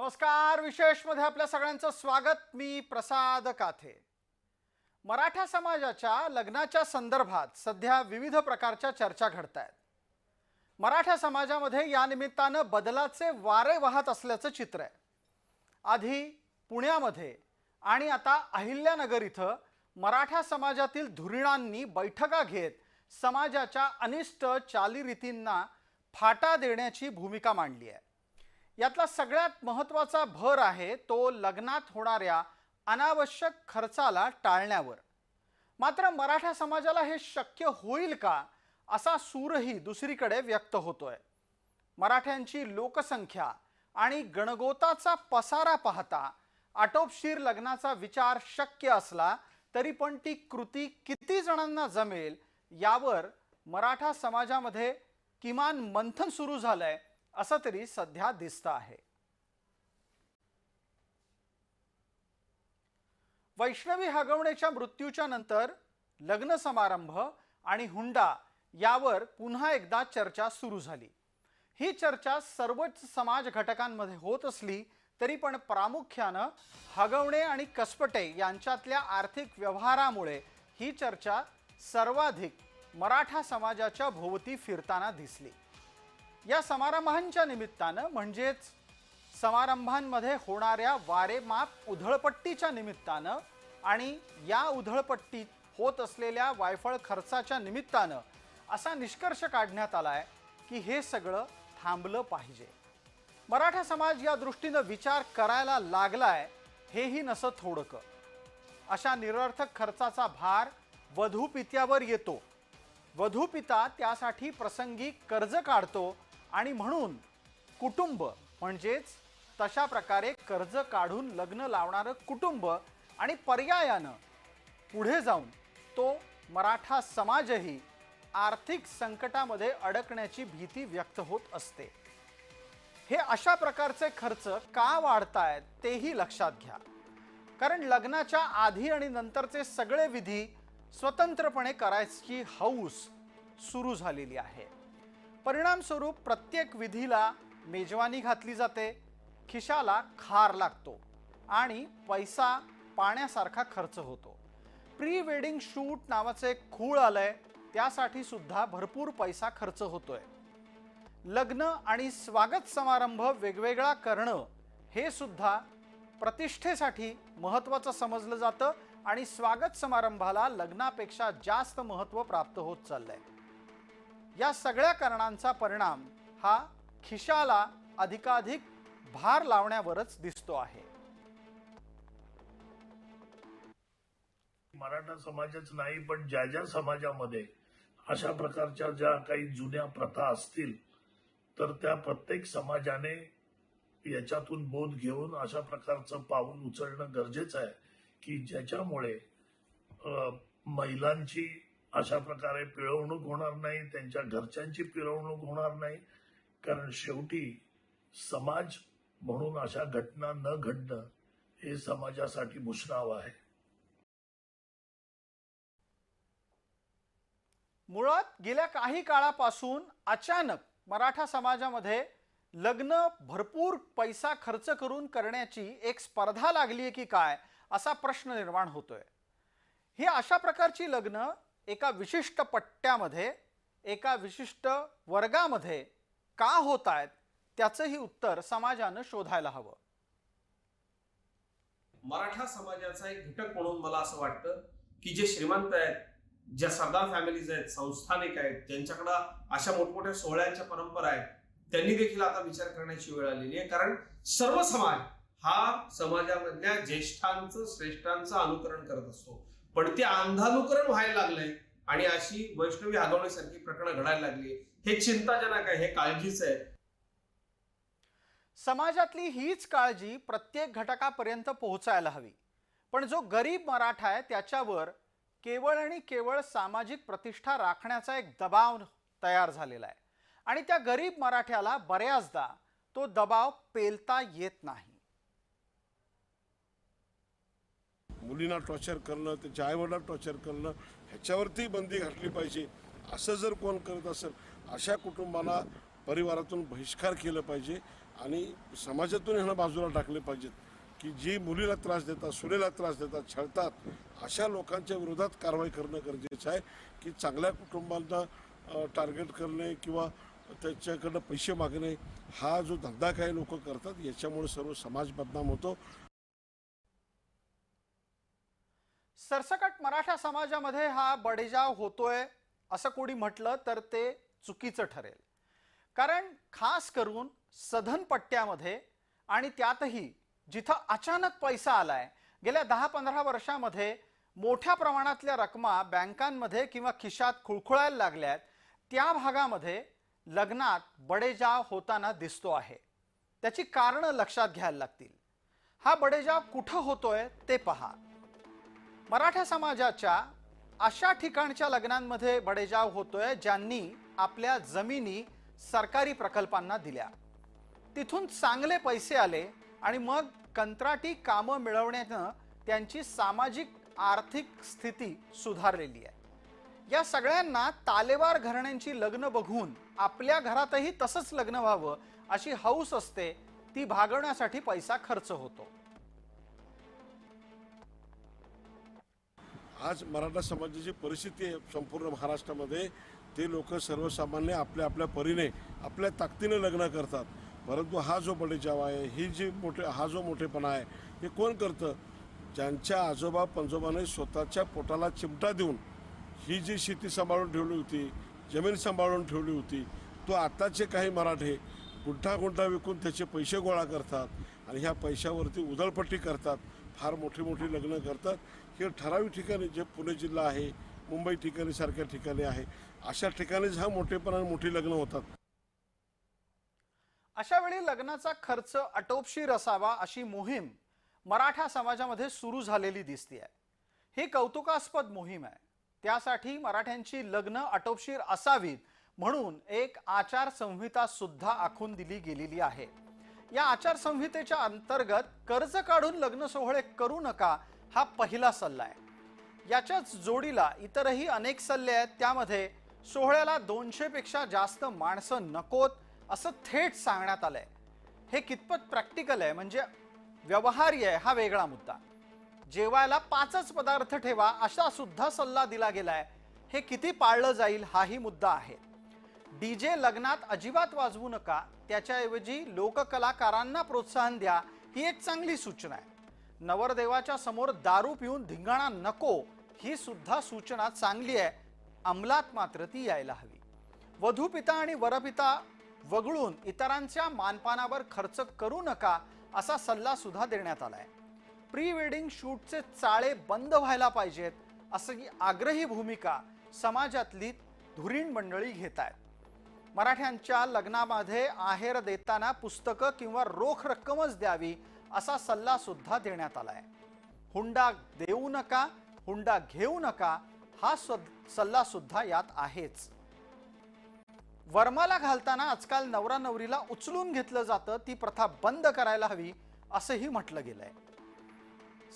नमस्कार विशेषमध्ये आपल्या सगळ्यांचं स्वागत. मी प्रसाद काथे. मराठा समाजाच्या लग्नाच्या संदर्भात सध्या विविध प्रकारच्या चर्चा घडत आहेत मराठा समाजामध्ये या निमित्तानं बदलाचे वारे वाहत असल्याचं चित्र आहे. आधी पुण्यामध्ये आणि आता अहिल्यानगर इथं मराठा समाजातील धुरीणांनी बैठका घेत समाजाच्या अनिष्ट चालीरीतींना फाटा देण्याची भूमिका मांडली आहे. यातला सगळ्यात महत्त्वाचा भर आहे तो लग्नात होणाऱ्या अनावश्यक खर्चाला टाळण्यावर. मात्र मराठा समाजाला हे शक्य होईल का असा सूरही दुसरीकडे व्यक्त होतोय. मराठ्यांची लोकसंख्या आणि गणगोताचा पसारा पाहता आटोपशीर लग्नाचा विचार शक्य असला तरी पण ती कृती किती जणांना जमेल यावर मराठा समाजामध्ये किमान मंथन सुरू झालंय. असं तरी सध्या दिसतं आहे. वैष्णवी हगवणेच्या मृत्यूच्या नंतर लग्न समारंभ आणि हुंडा यावर पुन्हा एकदा चर्चा सुरू झाली. ही चर्चा सर्वच समाज घटकांमध्ये होत असली तरी पण प्रामुख्यानं हगवणे आणि कसपटे यांच्यातल्या आर्थिक व्यवहारामुळे ही चर्चा सर्वाधिक मराठा समाजाच्या भोवती फिरताना दिसली. या समारंभांच्या निमित्तानं म्हणजेच समारंभांमध्ये होणाऱ्या वारेमाप उधळपट्टीच्या निमित्तानं आणि या उधळपट्टीत होत असलेल्या वायफळ खर्चाच्या निमित्तानं असा निष्कर्ष काढण्यात आला आहे की हे सगळं थांबलं पाहिजे. मराठा समाज या दृष्टीनं विचार करायला लागलाय हेही नसं थोडकं. अशा निरर्थक खर्चाचा भार वधू पित्यावर येतो. वधू पिता त्यासाठी प्रसंगी कर्ज काढतो आणि म्हणून कुटुंब म्हणजेच तशा प्रकारे कर्ज काढून लग्न लावणारं कुटुंब आणि पर्यायानं पुढे जाऊन तो मराठा समाजही आर्थिक संकटामध्ये अडकण्याची भीती व्यक्त होत असते. हे अशा प्रकारचे खर्च का वाढतायत तेही लक्षात घ्या. कारण लग्नाच्या आधी आणि नंतरचे सगळे विधी स्वतंत्रपणे करायची हौस सुरू झालेली आहे. परिणामस्वरूप प्रत्येक विधीला मेजवानी घातली जाते खिशाला खार लागतो आणि पैसा पाण्यासारखा खर्च होतो. प्री वेडिंग शूट नावाचं एक खूळ आलंय त्यासाठी सुद्धा भरपूर पैसा खर्च होतोय. लग्न आणि स्वागत समारंभ वेगवेगळा करणं हे सुद्धा प्रतिष्ठेसाठी महत्त्वाचं समजलं जातं आणि स्वागत समारंभाला लग्नापेक्षा जास्त महत्त्व प्राप्त होत चाललंय. या सगळ्या कारणांचा परिणाम हा खिशाला अधिकाधिक भार लावण्यावरच दिसतो आहे. मराठा समाजच नाही पण ज्या ज्या समाजामध्ये अशा प्रकारच्या ज्या काही जुन्या प्रथा असतील तर त्या प्रत्येक समाजाने याच्यातून बोध घेऊन अशा प्रकारचं पाऊल उचलणं गरजेचं आहे की ज्याच्यामुळे महिलांची अशा प्रकारे पिळवणूक होणार नाही त्यांच्या घरच्यांची पिळवणूक होणार नाही. कारण शेवटी समाज म्हणून अशा घटना न घडणं हे समाजासाठी भूषणावं आहे. मुळात गेल्या काही काळापासून अचानक मराठा समाजामध्ये लग्न भरपूर पैसा खर्च करून करण्याची एक स्पर्धा लागली आहे की काय असा प्रश्न निर्माण होतोय. ही अशा प्रकारची लग्न एका विशिष्ट पट्ट्यामध्ये एका विशिष्ट वर्गामध्ये का होत आहेत त्याचंही उत्तर समाजानं शोधायला हवं. मराठा समाजाचा एक घटक म्हणून मला असं वाटतं की जे श्रीमंत आहेत ज्या सरदार फॅमिलीज आहेत संस्थानिक आहेत ज्यांच्याकडं अशा मोठमोठ्या सोहळ्यांच्या परंपरा आहेत त्यांनी देखील आता विचार करण्याची वेळ आलेली आहे. कारण सर्व समाज हा समाजामधल्या ज्येष्ठांचं श्रेष्ठांचं अनुकरण करत असतो. पण ते अंधानुकरण व्हायला लागलंय. आणि अशी वैष्णवी आगवण्यासारखी प्रकरणं घडायला लागली हे चिंताजनक आहे हे काळजीच आहे. समाजातली हीच काळजी प्रत्येक घटकापर्यंत पोहोचायला हवी. पण जो गरीब मराठा आहे त्याच्यावर केवळ आणि केवळ सामाजिक प्रतिष्ठा राखण्याचा एक दबाव तयार झालेला आहे. आणि त्या गरीब मराठ्याला बऱ्याचदा तो दबाव पेलता येत नाही. मुलींना टॉर्चर करणं त्यांच्या आईवडिलांना टॉर्चर करणं ह्याच्यावरती बंदी घातली पाहिजे. असं जर कोण करत असेल अशा कुटुंबाला परिवारातून बहिष्कार केलं पाहिजे आणि समाजातून ह्यांना बाजूला टाकले पाहिजेत की जी मुलीला त्रास देतात सुनेला त्रास देतात छळतात अशा लोकांच्या विरोधात कारवाई करणं गरजेचं आहे की चांगल्या कुटुंबांना टार्गेट करणे किंवा त्याच्याकडनं पैसे मागणे हा जो धंदा काही लोक करतात याच्यामुळे सर्व समाज बदनाम होतो. सरसकट मराठा समाजामध्ये हा बडेजाव होतोय असं कोणी म्हटलं तर ते चुकीचं ठरेल. कारण खास करून सधन पट्ट्यामध्ये आणि त्यातही जिथं अचानक पैसा आलाय गेल्या दहा पंधरा वर्षामध्ये मोठ्या प्रमाणातल्या रकमा बँकांमध्ये किंवा खिशात खुळखुळायला लागल्यात त्या भागामध्ये लग्नात बडेजाव होताना दिसतो आहे. त्याची कारणं लक्षात घ्यायला लागतील. हा बडेजाव कुठं होतोय ते पहा. मराठा समाजाच्या अशा ठिकाणच्या लग्नांमध्ये बडेजाव होतोय ज्यांनी आपल्या जमिनी सरकारी प्रकल्पांना दिल्या. तिथून चांगले पैसे आले आणि मग कंत्राटी कामं मिळवण्यानं त्यांची सामाजिक आर्थिक स्थिती सुधारलेली आहे. या सगळ्यांना तालेवार घराण्यांची लग्न बघून आपल्या घरातही तसंच लग्न व्हावं अशी हौस असते ती भागवण्यासाठी पैसा खर्च होतो. आज मराठा समाजाची परिस्थिती आहे संपूर्ण महाराष्ट्रामध्ये ते लोक सर्वसामान्य आपल्या आपल्या परीने आपल्या ताकदीने लग्न करतात. परंतु हा जो बडेजाव आहे ही जी मोठे हा जो मोठेपणा आहे हे कोण करतं? ज्यांच्या आजोबा पंजोबाने स्वतःच्या पोटाला चिमटा देऊन ही जी शेती सांभाळून ठेवली होती जमीन सांभाळून ठेवली होती तो आताचे काही मराठे गुंठा गुंठा विकून त्याचे पैसे गोळा करतात आणि ह्या पैशावरती उधळपट्टी करतात. फार मोठी मोठी लग्न करतात. हे ठराविक ठिकाणी जे पुणे जिल्हा आहे मुंबई ठिकाणी सारख्या ठिकाणी आहे अशा ठिकाणीच हा मोठेपणा मोठी लग्न होतात. अशा वेळी लग्नाचा खर्च आटोपशीर असावा अशी मोहीम मराठा समाजामध्ये सुरू झालेली दिसते आहे ही कौतुकास्पद मोहीम आहे. त्यासाठी मराठ्यांची लग्न आटोपशीर असावीत म्हणून एक आचारसंहिता सुद्धा आखून दिली गेलेली आहे. या आचारसंहितेच्या अंतर्गत कर्ज काढून लग्न सोहळे करू नका हा पहिला सल्ला आहे. याच्याच जोडीला इतरही अनेक सल्ले आहेत. त्यामध्ये सोहळ्याला दोनशेपेक्षा जास्त माणसं नकोत असं थेट सांगण्यात आलंय. हे कितपत प्रॅक्टिकल आहे? म्हणजे व्यवहार्य आहे हा वेगळा मुद्दा. जेवायला पाचच पदार्थ ठेवा असा सुद्धा सल्ला दिला गेलाय. हे किती पाळलं जाईल हाही मुद्दा आहे. डी जे लग्नात अजिबात वाजवू नका. त्याच्याऐवजी लोककलाकारांना प्रोत्साहन द्या ही एक चांगली सूचना आहे. नवरदेवाच्या समोर दारू पिऊन धिंगाणा नको ही सुद्धा सूचना चांगली आहे. अंमलात मात्र ती यायला हवी. वधूपिता आणि वरपिता वगळून इतरांच्या मानपानावर खर्च करू नका असा सल्ला सुद्धा देण्यात आलाय. प्री वेडिंग शूटचे चाळे बंद व्हायला पाहिजेत असं ही आग्रही भूमिका समाजातली धुरीण मंडळी घेत आहेत मराठ्यांच्या लग्नामध्ये आहेर देताना पुस्तकं किंवा रोख रक्कमच द्यावी असा सल्ला सुद्धा देण्यात आलाय. हुंडा देऊ नका हुंडा घेऊ नका हा सल्ला सुद्धा यात आहेच. वर्माला घालताना आजकाल नवरा नवरीला उचलून घेतलं जातं ती प्रथा बंद करायला हवी असंही म्हटलं गेलंय.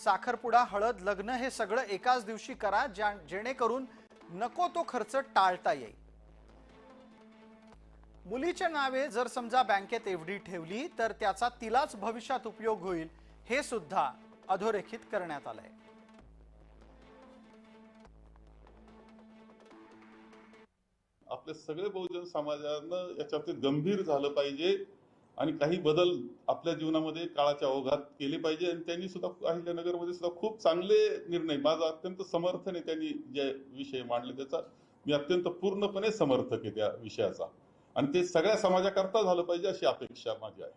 साखरपुडा हळद लग्न हे सगळं एकाच दिवशी करा ज्या जेणेकरून नको तो खर्च टाळता येईल. मुलीच्या नावे जर समजा बँकेत एफ डी ठेवली तर त्याचा तिलाच भविष्यात उपयोग होईल हे सुद्धा अधोरेखित करण्यात आलंय. आपले सगळे बहुजन समाजानं याच्यावरती गंभीर झालं पाहिजे आणि काही बदल आपल्या जीवनामध्ये काळाच्या अवघात केले पाहिजे आणि त्यांनी सुद्धा अहिल्यानगरमध्ये सुद्धा खूप चांगले निर्णय माझं अत्यंत समर्थन आहे त्यांनी जे विषय मांडले त्याचा. मी अत्यंत पूर्णपणे समर्थक आहे त्या विषयाचा. आणि ते सगळ्या समाजाकरता झालं पाहिजे अशी अपेक्षा माझी आहे.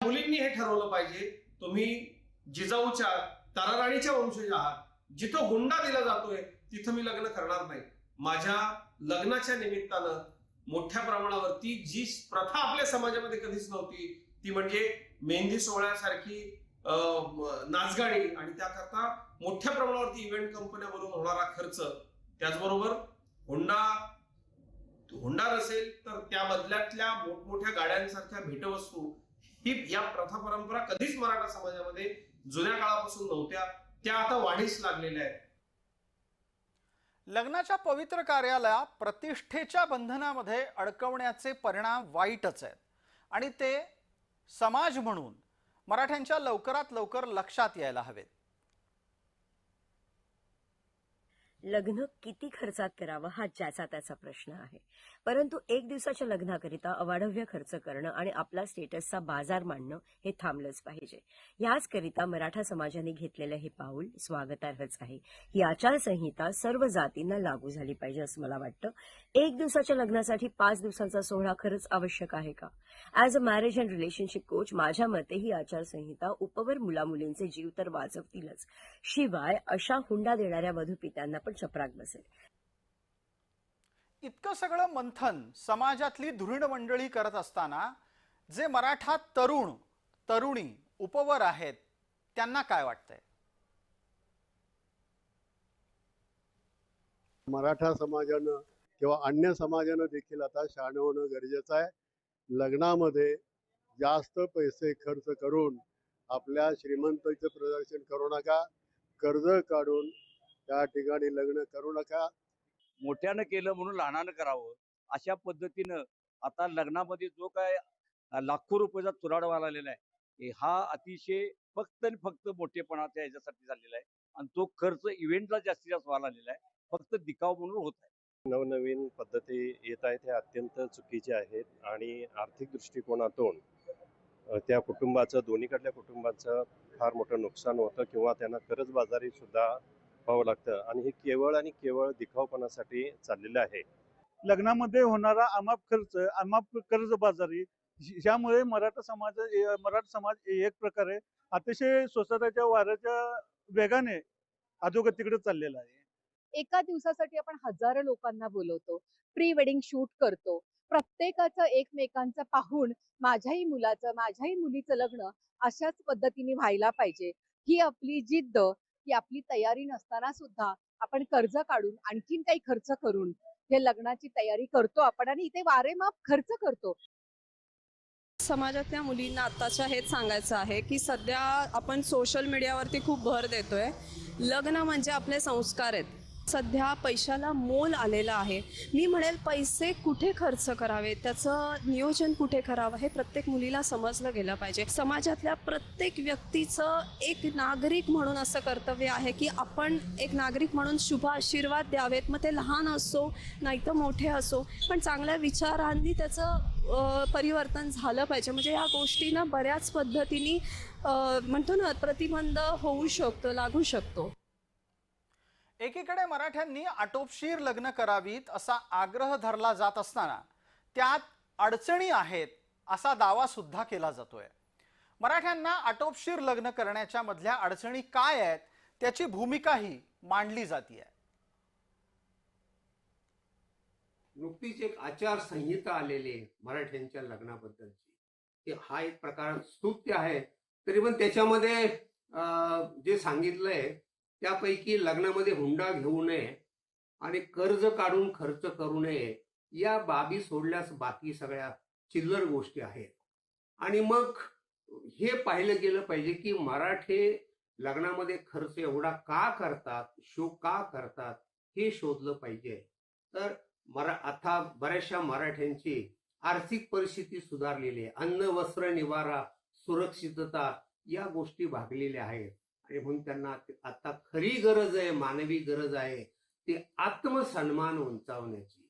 मुलींनी हे ठरवलं पाहिजे तुम्ही जिजाऊच्या ताराराणीच्या वंशज आहात जिथं हुंडा दिला जातोय तिथं मी लग्न करणार नाही. माझ्या लग्नाच्या निमित्तानं मोठ्या प्रमाणावरती जी प्रथा आपल्या समाजामध्ये कधीच नव्हती ती म्हणजे मेहंदी सोहळ्यासारखी अं, नाचगाणी आणि त्याकरता मोठ्या प्रमाणावरती इव्हेंट कंपन्यावरून होणारा खर्च त्याचबरोबर हुंडा हुंडा नसेल तर त्या बदल्यातल्या मोठमोठ्या गाड्यांसारख्या भेटवस्तू ही या प्रथा परंपरा कधीच मराठा समाजामध्ये जुन्या काळापासून नव्हत्या. त्या आता वाढीस लागलेल्या आहेत. लग्नाच्या पवित्र कार्याला प्रतिष्ठेच्या बंधनामध्ये अडकवण्याचे परिणाम वाईटच आहेत. आणि ते समाज म्हणून मराठ्यांच्या लवकरात लवकर लक्षात यायला हवेत. लग्न किती खर्चात करावं हा ज्याचा त्याचा प्रश्न आहे. परंतु एक दिवसाच्या लग्नाकरिता अवाढव्य खर्च करणं आणि आपला स्टेटसचा बाजार मांडणं हे थांबलंच पाहिजे. याचकरिता मराठा समाजाने घेतलेलं हे पाऊल स्वागतार्हच आहे. ही आचारसंहिता सर्व जातींना लागू झाली पाहिजे असं मला वाटतं. एक दिवसाच्या लग्नासाठी पाच दिवसांचा सोहळा खरंच आवश्यक आहे का? As a marriage and relationship coach माझ्या मते ही आचारसंहिता उपवर मुलामुलींचे जीव तर वाचवतीलच. शिवाय अशा हुंडा देणाऱ्या वधूपित्यांना पण चपराक बसेल. इतकं सगळं मंथन समाजातली धुरीण मंडळी करत असताना जे मराठा तरुण तरुणी उपवर आहेत त्यांना काय वाटतंय? मराठा समाजानं किंवा अन्य समाजानं देखील आता शहाणं होणं गरजेचं आहे. लग्नामध्ये जास्त पैसे खर्च करून आपल्या श्रीमंतीचं प्रदर्शन करू नका. कर्ज काढून त्या ठिकाणी लग्न करू नका. मोठ्यानं केलं म्हणून लहानानं करावं. अशा पद्धतीनं आता लग्नामध्ये जो काय लाखो रुपयाचा चुराड आलेला आहे. हे अतिशय फक्त आणि फक्त मोठेपणाच्या ह्याच्यासाठी झालेला आहे. आणि तो खर्च इव्हेंटला जास्तीत जास्त व्हायला आलेला आहे. फक्त दिखाव म्हणून होत आहे. नवनवीन पद्धती येत आहेत हे अत्यंत चुकीचे आहेत. आणि आर्थिक दृष्टिकोनातून त्या कुटुंबाचं दोन्हीकडल्या कुटुंबाचं फार मोठं नुकसान होतं किंवा त्यांना कर्जबाजारी सुद्धा व्हावं लागतं. आणि हे केवळ आणि केवळ दिखावपणासाठी चाललेलं आहे. लग्नामध्ये होणारा अमाप खर्च अमाप कर्जबाजारी ह्या- ह्यामुळे मराठा समाज मराठा समाज एक प्रकारे अतिशय स्वतःच्या वाऱ्याच्या वेगाने अधोगतीकडे चाललेला आहे. एका दिवसासाठी आपण हजारो लोकांना बोलवतो प्री वेडिंग शूट करतो. प्रत्येकाचं एकमेकांचं पाहून माझ्याही मुलाचं माझ्याही मुलीचं लग्न अशाच पद्धतीने व्हायला पाहिजे. ही आपली जिद्द की आपली तयारी नसताना सुद्धा आपण कर्ज काढून आणखीन काही खर्च करून हे लग्नाची तयारी करतो आपण आणि इथे वारेमाप खर्च करतो. समाजातल्या मुलींना आत्ताच्या हेच सांगायचं आहे की सध्या आपण सोशल मीडियावरती खूप भर देतोय. लग्न म्हणजे आपले संस्कार आहेत. सध्या पैशाला मोल आलेला आहे. मी म्हणेल पैसे कुठे खर्च करावे? त्याचं नियोजन कुठे करावं हे प्रत्येक मुलीला समजलं गेलं पाहिजे. समाजातल्या प्रत्येक व्यक्तीचं एक नागरिक म्हणून असं कर्तव्य आहे की आपण एक नागरिक म्हणून शुभ आशीर्वाद द्यावेत. मग ते लहान असो नाही तर मोठे असो. पण चांगल्या विचारांनी त्याचं परिवर्तन झालं पाहिजे. म्हणजे या गोष्टींना बऱ्याच पद्धतीने म्हणतो ना प्रतिबंध होऊ शकतो लागू शकतो. एकीकडे मराठ्यांनी आटोपशीर लग्न करावीत असा आग्रह धरला जात असताना त्यात अडचणी आहेत असा दावा सुद्धा केला जातोय. मराठ्यांना आटोपशीर लग्न करण्याच्या मधल्या अडचणी काय आहेत त्याची भूमिकाही मांडली जाते नुकतीच एक आचारसंहिता आलेली आहे मराठ्यांच्या लग्नाबद्दलची. हा एक प्रकार स्तुत्य आहे. तरी पण त्याच्यामध्ये जे सांगितलंय त्यापैकी लग्नामध्ये हुंडा घेऊ नये आणि कर्ज काढून खर्च करू नये या बाबी सोडल्यास बाकी सगळ्या चिल्लर गोष्टी आहेत. आणि मग हे पाहिलं गेलं पाहिजे की मराठे लग्नामध्ये खर्च एवढा का करतात शो का करतात हे शोधलं पाहिजे. तर मरा आता बऱ्याचशा मराठ्यांची आर्थिक परिस्थिती सुधारलेली आहे. अन्न वस्त्र निवारा सुरक्षितता या गोष्टी भागलेल्या आहेत. आणि म्हणून त्यांना आता खरी गरज आहे मानवी गरज आहे ती आत्मसन्मान उंचावण्याची.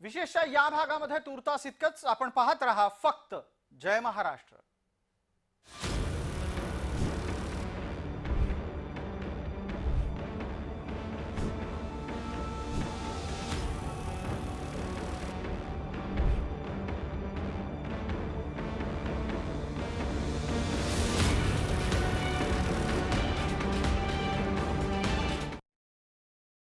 विशेषतः या भागामध्ये तुर्तास इतकंच आपण पाहत राहा फक्त जय महाराष्ट्र.